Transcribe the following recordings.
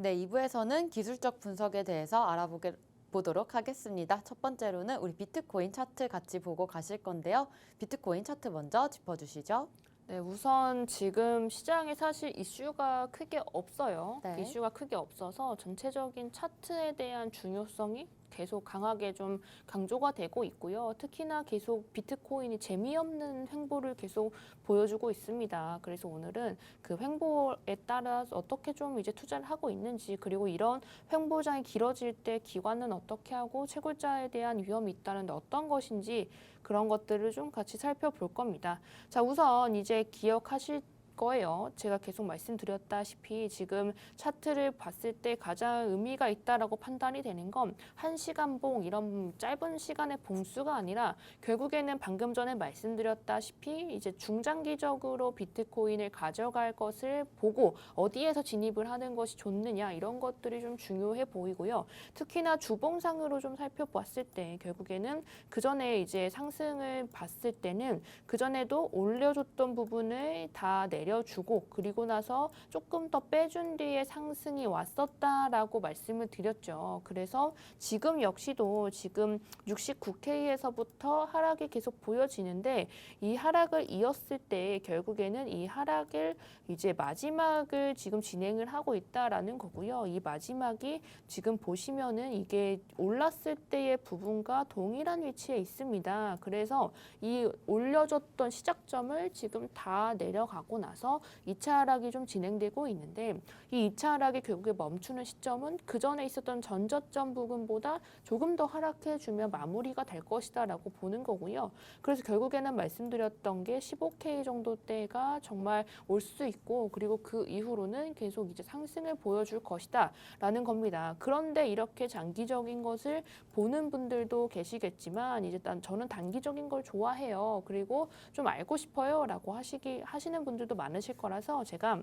네, 2부에서는 기술적 분석에 대해서 알아보게 보도록 하겠습니다. 첫 번째로는 우리 비트코인 차트 같이 보고 가실 건데요. 비트코인 차트 먼저 짚어주시죠. 네, 우선 지금 시장에 사실 이슈가 크게 없어요. 네. 이슈가 크게 없어서 전체적인 차트에 대한 중요성이 계속 강하게 좀 강조가 되고 있고요. 특히나 계속 비트코인이 재미없는 횡보를 계속 보여주고 있습니다. 그래서 오늘은 그 횡보에 따라 어떻게 좀 이제 투자를 하고 있는지 그리고 이런 횡보장이 길어질 때 기관은 어떻게 하고 채굴자에 대한 위험이 있다는데 어떤 것인지 그런 것들을 좀 같이 살펴볼 겁니다. 자, 우선 이제 기억하실 거예요. 제가 계속 말씀드렸다시피 지금 차트를 봤을 때 가장 의미가 있다라고 판단이 되는 건 한시간봉 이런 짧은 시간의 봉수가 아니라 결국에는 방금 전에 말씀드렸다시피 이제 중장기적으로 비트코인을 가져갈 것을 보고 어디에서 진입을 하는 것이 좋느냐 이런 것들이 좀 중요해 보이고요. 특히나 주봉상으로 좀 살펴봤을 때 결국에는 그 전에 이제 상승을 봤을 때는 그 전에도 올려줬던 부분을 다 내려 주고 그리고 나서 조금 더 빼준 뒤에 상승이 왔었다라고 말씀을 드렸죠. 그래서 지금 역시도 지금 69K에서부터 하락이 계속 보여지는데 이 하락을 이었을 때 결국에는 이 하락을 이제 마지막을 지금 진행을 하고 있다라는 거고요. 이 마지막이 지금 보시면은 이게 올랐을 때의 부분과 동일한 위치에 있습니다. 그래서 이 올려줬던 시작점을 지금 다 내려가고 나서 2차 하락이 좀 진행되고 있는데 이 2차 하락이 결국에 멈추는 시점은 그 전에 있었던 전저점 부분보다 조금 더 하락해주면 마무리가 될 것이다라고 보는 거고요. 그래서 결국에는 말씀드렸던 게 15K 정도 대가 정말 올 수 있고 그리고 그 이후로는 계속 이제 상승을 보여줄 것이다라는 겁니다. 그런데 이렇게 장기적인 것을 보는 분들도 계시겠지만 이제 난 저는 단기적인 걸 좋아해요. 그리고 좀 알고 싶어요라고 하시기 하시는 분들도 많 으실 거라서 제가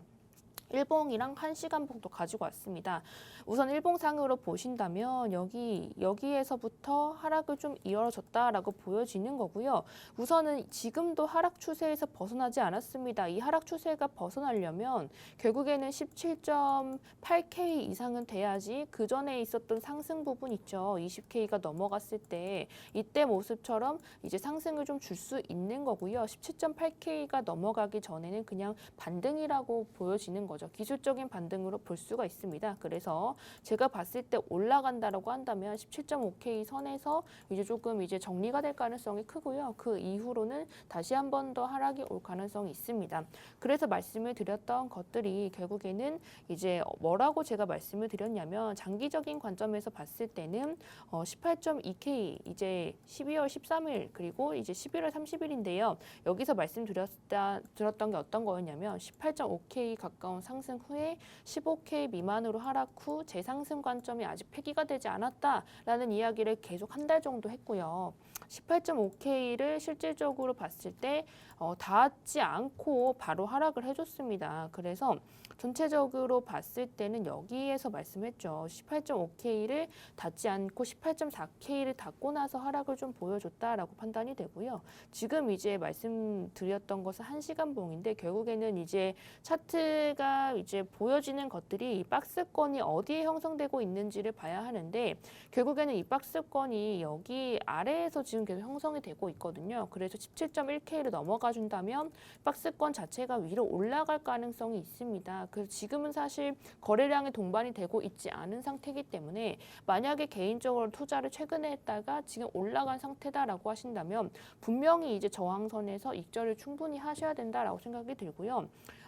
일봉이랑 한 시간 봉도 가지고 왔습니다. 우선 일봉상으로 보신다면 여기 여기에서부터 하락을 좀 이어졌다라고 보여지는 거고요. 우선은 지금도 하락 추세에서 벗어나지 않았습니다. 이 하락 추세가 벗어나려면 결국에는 17.8K 이상은 돼야지 그 전에 있었던 상승 부분 있죠. 20K가 넘어갔을 때 이때 모습처럼 이제 상승을 좀 줄 수 있는 거고요. 17.8K가 넘어가기 전에는 그냥 반등이라고 보여지는 거죠. 기술적인 반등으로 볼 수가 있습니다. 그래서 제가 봤을 때 올라간다라고 한다면 17.5K 선에서 이제 조금 이제 정리가 될 가능성이 크고요. 그 이후로는 다시 한 번 더 하락이 올 가능성이 있습니다. 그래서 말씀을 드렸던 것들이 결국에는 이제 뭐라고 제가 말씀을 드렸냐면 장기적인 관점에서 봤을 때는 어 18.2K 이제 12월 13일 그리고 이제 11월 30일인데요. 여기서 말씀드렸다 들었던 게 어떤 거였냐면 18.5K 가까운 상승 후에 15K 미만으로 하락 후 재상승 관점이 아직 폐기가 되지 않았다라는 이야기를 계속 한 달 정도 했고요. 18.5K를 실질적으로 봤을 때 어, 닿지 않고 바로 하락을 해줬습니다. 그래서 전체적으로 봤을 때는 여기에서 말씀했죠. 18.5K를 닿지 않고 18.4K를 닿고 나서 하락을 좀 보여줬다라고 판단이 되고요. 지금 이제 말씀드렸던 것은 한 시간 봉인데 결국에는 이제 차트가 이제 보여지는 것들이 이 박스권이 어디에 형성되고 있는지를 봐야 하는데 결국에는 이 박스권이 여기 아래에서 지금 계속 형성이 되고 있거든요. 그래서 17.1K를 넘어가 준다면 박스권 자체가 위로 올라갈 가능성이 있습니다. 그래서 지금은 사실 거래량이 동반이 되고 있지 않은 상태이기 때문에 만약에 개인적으로 투자를 최근에 했다가 지금 올라간 상태다라고 하신다면 분명히 이제 저항선에서 익절을 충분히 하셔야 된다라고 생각이 들고요.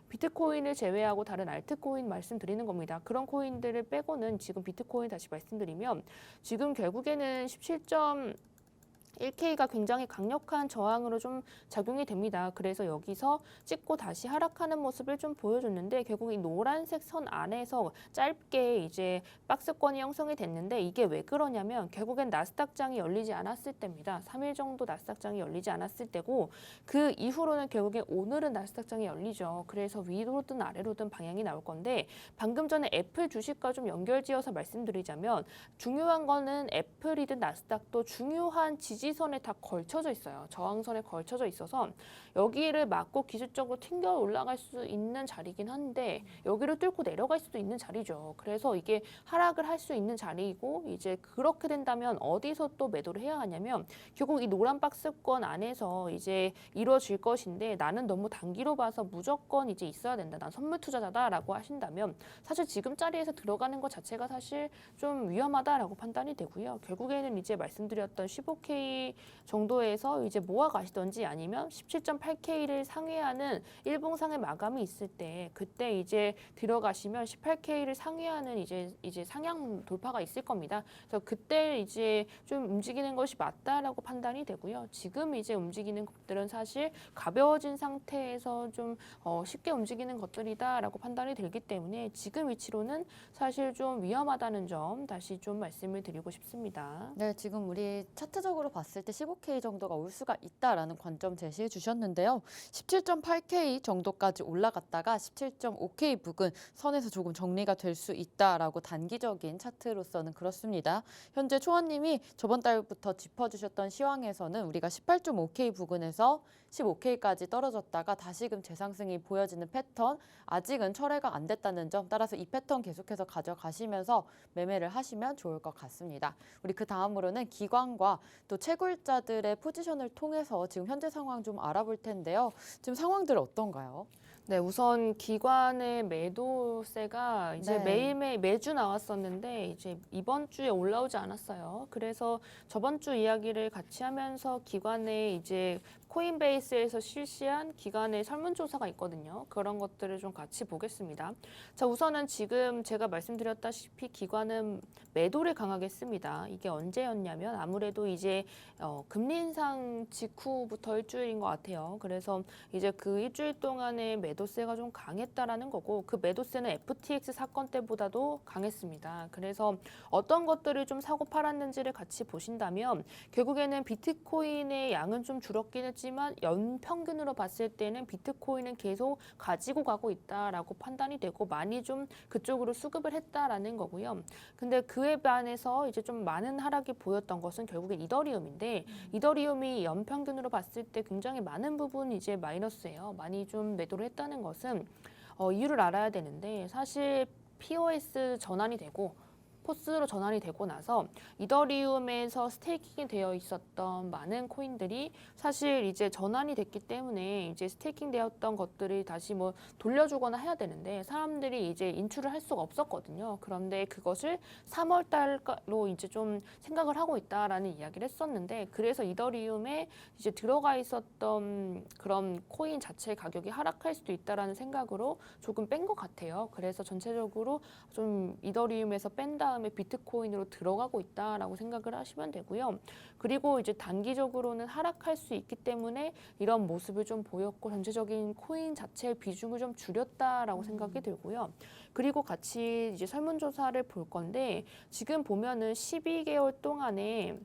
비트코인을 제외하고 다른 알트코인 말씀드리는 겁니다. 그런 코인들을 빼고는 지금 비트코인 다시 말씀드리면 지금 결국에는 17. 1K가 굉장히 강력한 저항으로 좀 작용이 됩니다. 그래서 여기서 찍고 다시 하락하는 모습을 좀 보여줬는데 결국 이 노란색 선 안에서 짧게 이제 박스권이 형성이 됐는데 이게 왜 그러냐면 결국엔 나스닥장이 열리지 않았을 때입니다. 3일 정도 나스닥장이 열리지 않았을 때고 그 이후로는 결국엔 오늘은 나스닥장이 열리죠. 그래서 위로든 아래로든 방향이 나올 건데 방금 전에 애플 주식과 좀 연결지어서 말씀드리자면 중요한 거는 애플이든 나스닥도 중요한 지지 지지선에 다 걸쳐져 있어요. 저항선에 걸쳐져 있어서 여기를 맞고 기술적으로 튕겨 올라갈 수 있는 자리긴 한데 여기를 뚫고 내려갈 수도 있는 자리죠. 그래서 이게 하락을 할 수 있는 자리이고 이제 그렇게 된다면 어디서 또 매도를 해야 하냐면 결국 이 노란 박스권 안에서 이제 이루어질 것인데 나는 너무 단기로 봐서 무조건 이제 있어야 된다. 난 선물 투자자다라고 하신다면 사실 지금 자리에서 들어가는 것 자체가 사실 좀 위험하다라고 판단이 되고요. 결국에는 이제 말씀드렸던 15K 정도에서 이제 모아 가시던지 아니면 17.8K를 상회하는 일봉상의 마감이 있을 때 그때 이제 들어가시면 18K를 상회하는 이제 이제 상향 돌파가 있을 겁니다. 그래서 그때 이제 좀 움직이는 것이 맞다라고 판단이 되고요. 지금 이제 움직이는 것들은 사실 가벼워진 상태에서 좀 어, 쉽게 움직이는 것들이다라고 판단이 되기 때문에 지금 위치로는 사실 좀 위험하다는 점 다시 좀 말씀을 드리고 싶습니다. 네, 지금 우리 차트적으로 봤을 때 15K 정도가 올 수가 있다라는 관점 제시해 주셨는데요. 17.8K 정도까지 올라갔다가 17.5K 부근 선에서 조금 정리가 될 수 있다라고 단기적인 차트로서는 그렇습니다. 현재 초원님이 저번 달부터 짚어주셨던 시황에서는 우리가 18.5K 부근에서 15K까지 떨어졌다가 다시금 재상승이 보여지는 패턴 아직은 철회가 안 됐다는 점 따라서 이 패턴 계속해서 가져가시면서 매매를 하시면 좋을 것 같습니다. 우리 그 다음으로는 기관과 또 채굴자들의 포지션을 통해서 지금 현재 상황 좀 알아볼 텐데요. 지금 상황들 어떤가요? 네, 우선 기관의 매도세가 이제 네. 매일매일 매주 나왔었는데 이제 이번 주에 올라오지 않았어요. 그래서 저번 주 이야기를 같이 하면서 기관의 이제 코인베이스에서 실시한 기관의 설문조사가 있거든요. 그런 것들을 좀 같이 보겠습니다. 자, 우선은 지금 제가 말씀드렸다시피 기관은 매도를 강하게 했습니다. 이게 언제였냐면 아무래도 이제 어, 금리 인상 직후부터 일주일인 것 같아요. 그래서 이제 그 일주일 동안의 매도 세가 좀 강했다라는 거고 그 매도세는 FTX 사건 때보다도 강했습니다. 그래서 어떤 것들을 좀 사고 팔았는지를 같이 보신다면 결국에는 비트코인의 양은 좀 줄었긴 했지만 연평균으로 봤을 때는 비트코인은 계속 가지고 가고 있다라고 판단이 되고 많이 좀 그쪽으로 수급을 했다라는 거고요. 근데 그에 반해서 이제 좀 많은 하락이 보였던 것은 결국엔 이더리움인데 이더리움이 연평균으로 봤을 때 굉장히 많은 부분 이제 마이너스예요. 많이 좀 매도를 했 다는 것은 어, 이유를 알아야 되는데 사실 POS 전환이 되고 포스로 전환이 되고 나서 이더리움에서 스테이킹이 되어 있었던 많은 코인들이 사실 이제 전환이 됐기 때문에 이제 스테이킹 되었던 것들이 다시 뭐 돌려주거나 해야 되는데 사람들이 이제 인출을 할 수가 없었거든요. 그런데 그것을 3월 달로 이제 좀 생각을 하고 있다라는 이야기를 했었는데 그래서 이더리움에 이제 들어가 있었던 그런 코인 자체 가격이 하락할 수도 있다라는 생각으로 조금 뺀 것 같아요. 그래서 전체적으로 좀 이더리움에서 뺀 다음 에 비트코인으로 들어가고 있다라고 생각을 하시면 되고요. 그리고 이제 단기적으로는 하락할 수 있기 때문에 이런 모습을 좀 보였고 전체적인 코인 자체의 비중을 좀 줄였다라고 생각이 들고요. 그리고 같이 이제 설문조사를 볼 건데 지금 보면은 12개월 동안에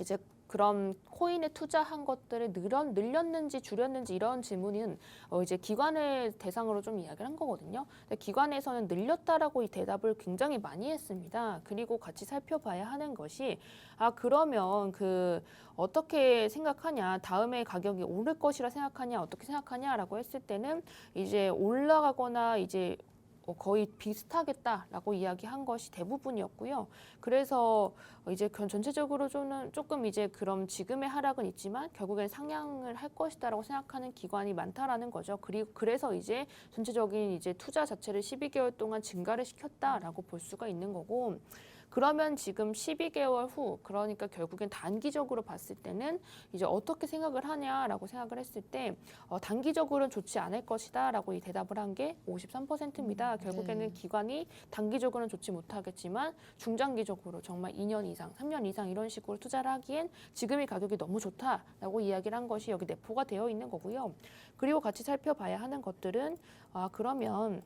이제 그런 코인에 투자한 것들을 늘었, 늘렸는지 줄였는지 이런 질문은 어 이제 기관을 대상으로 좀 이야기를 한 거거든요. 근데 기관에서는 늘렸다라고 이 대답을 굉장히 많이 했습니다. 그리고 같이 살펴봐야 하는 것이 아 그러면 그 어떻게 생각하냐 다음에 가격이 오를 것이라 생각하냐 어떻게 생각하냐라고 했을 때는 이제 올라가거나 이제 어, 거의 비슷하겠다라고 이야기한 것이 대부분이었고요. 그래서 이제 그 전체적으로 좀 조금 이제 그럼 지금의 하락은 있지만 결국엔 상향을 할 것이다라고 생각하는 기관이 많다라는 거죠. 그리고 그래서 이제 전체적인 이제 투자 자체를 12개월 동안 증가를 시켰다라고 볼 수가 있는 거고 그러면 지금 12개월 후 그러니까 결국엔 단기적으로 봤을 때는 이제 어떻게 생각을 하냐라고 생각을 했을 때 어, 단기적으로는 좋지 않을 것이다라고 이 대답을 한 게 53%입니다. 결국에는 네. 기관이 단기적으로는 좋지 못하겠지만 중장기적으로 정말 2년 이상, 3년 이상 이런 식으로 투자를 하기엔 지금의 가격이 너무 좋다라고 이야기를 한 것이 여기 내포가 되어 있는 거고요. 그리고 같이 살펴봐야 하는 것들은 아 그러면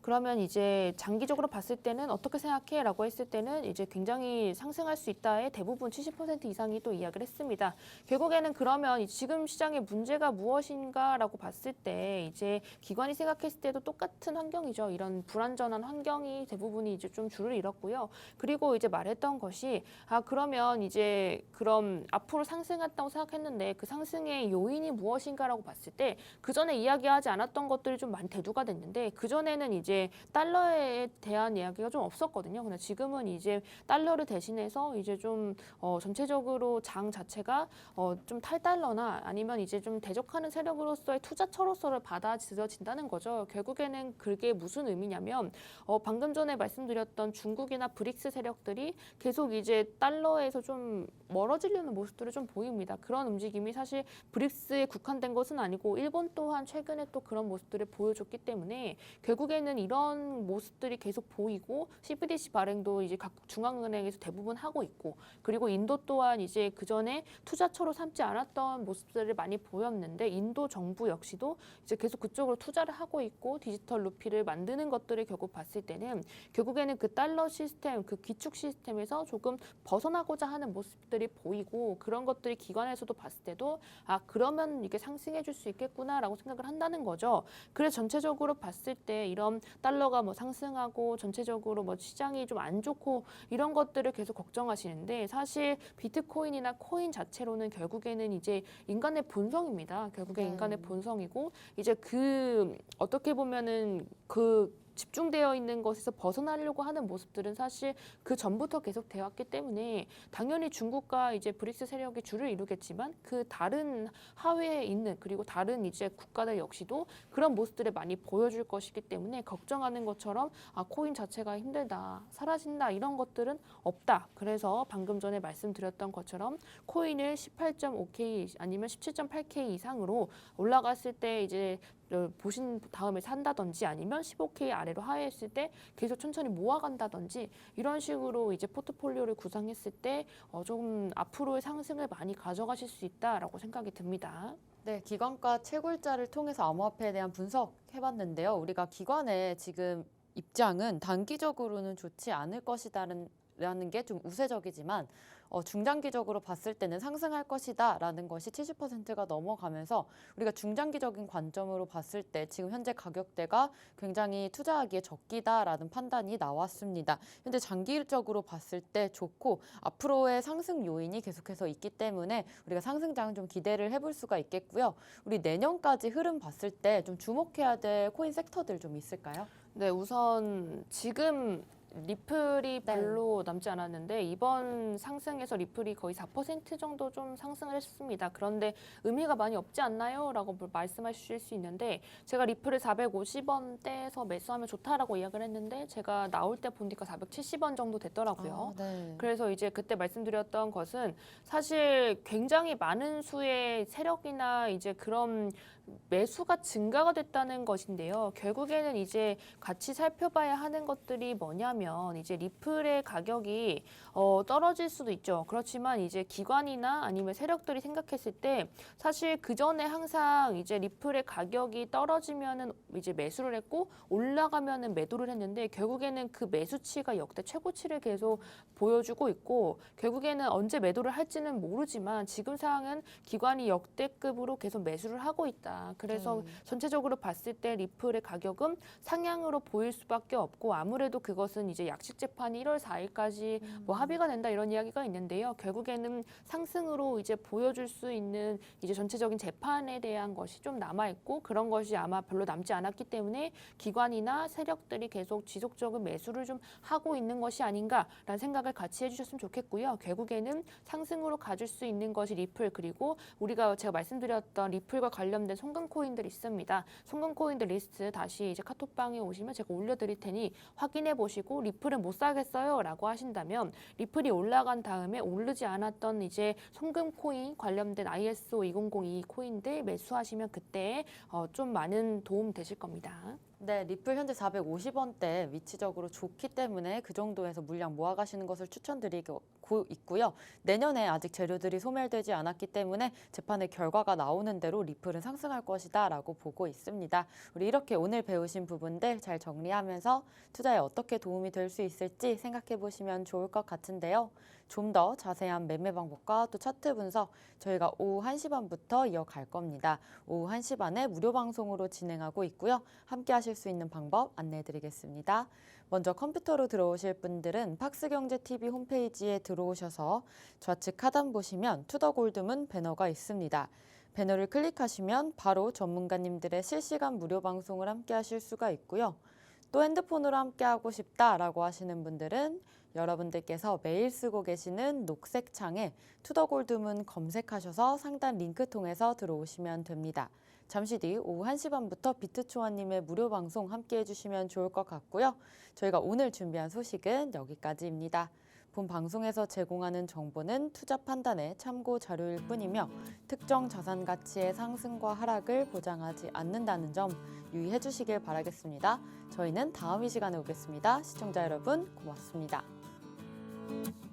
그러면 이제 장기적으로 봤을 때는 어떻게 생각해? 라고 했을 때는 이제 굉장히 상승할 수 있다의 대부분 70% 이상이 또 이야기를 했습니다. 결국에는 그러면 이 지금 시장의 문제가 무엇인가 라고 봤을 때 이제 기관이 생각했을 때도 똑같은 환경이죠. 이런 불안전한 환경이 대부분이 이제 좀 줄을 잃었고요. 그리고 이제 말했던 것이 아 그러면 이제 그럼 앞으로 상승했다고 생각했는데 그 상승의 요인이 무엇인가라고 봤을 때 그 전에 이야기하지 않았던 것들이 좀 많이 대두가 됐는데 그 전에는 이제 달러에 대한 이야기가 좀 없었거든요. 근데 지금은 이제 달러를 대신해서 이제 좀 어, 전체적으로 장 자체가 어, 좀 탈달러나 아니면 이제 좀 대적하는 세력으로서의 투자처로서를 받아들여진다는 거죠. 결국에는 그게 무슨 의미냐면 어, 방금 전에 말씀드렸던 중국이나 브릭스 세력들이 계속 이제 달러에서 좀 멀어지려는 모습들을 좀 보입니다. 그런 움직임이 사실 브릭스에 국한된 것은 아니고 일본 또한 최근에 또 그런 모습들을 보여줬기 때문에 결국에는 이런 모습들이 계속 보이고 CBDC 발행도 이제 각 중앙은행에서 대부분 하고 있고 그리고 인도 또한 이제 그 전에 투자처로 삼지 않았던 모습들을 많이 보였는데 인도 정부 역시도 이제 계속 그쪽으로 투자를 하고 있고 디지털 루피를 만드는 것들을 결국 봤을 때는 결국에는 그 달러 시스템, 그 기축 시스템에서 조금 벗어나고자 하는 모습들이 보이고 그런 것들이 기관에서도 봤을 때도 아 그러면 이게 상승해 줄 수 있겠구나라고 생각을 한다는 거죠. 그래서 전체적으로 봤을 때 이런 달러가 뭐 상승하고 전체적으로 뭐 시장이 좀 안 좋고 이런 것들을 계속 걱정하시는데 사실 비트코인이나 코인 자체로는 결국에는 이제 인간의 본성입니다. 결국에 네. 인간의 본성이고 이제 그 어떻게 보면은 그 집중되어 있는 것에서 벗어나려고 하는 모습들은 사실 그 전부터 계속 되어 왔기 때문에 당연히 중국과 이제 브릭스 세력이 줄을 이루겠지만 그 다른 하회에 있는 그리고 다른 이제 국가들 역시도 그런 모습들을 많이 보여줄 것이기 때문에 걱정하는 것처럼 아 코인 자체가 힘들다 사라진다 이런 것들은 없다. 그래서 방금 전에 말씀드렸던 것처럼 코인을 18.5K 아니면 17.8K 이상으로 올라갔을 때 이제 어, 보신 다음에 산다든지 아니면 15K 아래로 하회했을 때 계속 천천히 모아간다든지 이런 식으로 이제 포트폴리오를 구성했을 때 어, 좀 앞으로의 상승을 많이 가져가실 수 있다라고 생각이 듭니다. 네, 기관과 채굴자를 통해서 암호화폐에 대한 분석해봤는데요. 우리가 기관의 지금 입장은 단기적으로는 좋지 않을 것이다라는 게 좀 우세적이지만 어, 중장기적으로 봤을 때는 상승할 것이다라는 것이 70%가 넘어가면서 우리가 중장기적인 관점으로 봤을 때 지금 현재 가격대가 굉장히 투자하기에 적기다라는 판단이 나왔습니다. 현재 장기적으로 봤을 때 좋고 앞으로의 상승 요인이 계속해서 있기 때문에 우리가 상승장은 좀 기대를 해볼 수가 있겠고요. 우리 내년까지 흐름 봤을 때 좀 주목해야 될 코인 섹터들 좀 있을까요? 네, 우선 지금 리플이 네. 별로 남지 않았는데 이번 상승에서 리플이 거의 4% 정도 좀 상승을 했습니다. 그런데 의미가 많이 없지 않나요? 라고 뭐 말씀하실 수 있는데 제가 리플을 450원대에서 매수하면 좋다라고 이야기를 했는데 제가 나올 때 보니까 470원 정도 됐더라고요. 아, 네. 그래서 이제 그때 말씀드렸던 것은 사실 굉장히 많은 수의 세력이나 이제 그런 매수가 증가가 됐다는 것인데요. 결국에는 이제 같이 살펴봐야 하는 것들이 뭐냐면 이제 리플의 가격이 어, 떨어질 수도 있죠. 그렇지만 이제 기관이나 아니면 세력들이 생각했을 때 사실 그 전에 항상 이제 리플의 가격이 떨어지면은 이제 매수를 했고 올라가면은 매도를 했는데 결국에는 그 매수치가 역대 최고치를 계속 보여주고 있고 결국에는 언제 매도를 할지는 모르지만 지금 상황은 기관이 역대급으로 계속 매수를 하고 있다. 그래서 네. 전체적으로 봤을 때 리플의 가격은 상향으로 보일 수밖에 없고 아무래도 그것은 이제 약식 재판이 1월 4일까지 뭐 합의가 된다 이런 이야기가 있는데요. 결국에는 상승으로 이제 보여줄 수 있는 이제 전체적인 재판에 대한 것이 좀 남아 있고 그런 것이 아마 별로 남지 않았기 때문에 기관이나 세력들이 계속 지속적인 매수를 좀 하고 있는 것이 아닌가라는 생각을 같이 해주셨으면 좋겠고요. 결국에는 상승으로 가줄 수 있는 것이 리플 그리고 우리가 제가 말씀드렸던 리플과 관련된 송금 코인들 있습니다. 송금 코인들 리스트 다시 이제 카톡방에 오시면 제가 올려드릴 테니 확인해 보시고 리플은 못 사겠어요 라고 하신다면 리플이 올라간 다음에 오르지 않았던 이제 송금 코인 관련된 ISO 2002 코인들 매수하시면 그때 어, 좀 많은 도움 되실 겁니다. 네, 리플 현재 450원대 위치적으로 좋기 때문에 그 정도에서 물량 모아가시는 것을 추천드리고 있고요. 내년에 아직 재료들이 소멸되지 않았기 때문에 재판의 결과가 나오는 대로 리플은 상승할 것이다 라고 보고 있습니다. 우리 이렇게 오늘 배우신 부분들 잘 정리하면서 투자에 어떻게 도움이 될 수 있을지 생각해 보시면 좋을 것 같은데요. 좀 더 자세한 매매 방법과 또 차트 분석 저희가 오후 1시 반부터 이어갈 겁니다. 오후 1시 반에 무료 방송으로 진행하고 있고요. 함께 하실 수 있는 방법 안내해 드리겠습니다. 먼저 컴퓨터로 들어오실 분들은 팍스경제TV 홈페이지에 들어오셔서 좌측 하단 보시면 투더골드문 배너가 있습니다. 배너를 클릭하시면 바로 전문가님들의 실시간 무료 방송을 함께 하실 수가 있고요. 또 핸드폰으로 함께 하고 싶다라고 하시는 분들은 여러분들께서 매일 쓰고 계시는 녹색 창에 투더골드문 검색하셔서 상단 링크 통해서 들어오시면 됩니다. 잠시 뒤 오후 1시 반부터 비트초아님의 무료 방송 함께 해주시면 좋을 것 같고요. 저희가 오늘 준비한 소식은 여기까지입니다. 본 방송에서 제공하는 정보는 투자 판단의 참고 자료일 뿐이며 특정 자산 가치의 상승과 하락을 보장하지 않는다는 점 유의해 주시길 바라겠습니다. 저희는 다음 이 시간에 오겠습니다. 시청자 여러분 고맙습니다. thank you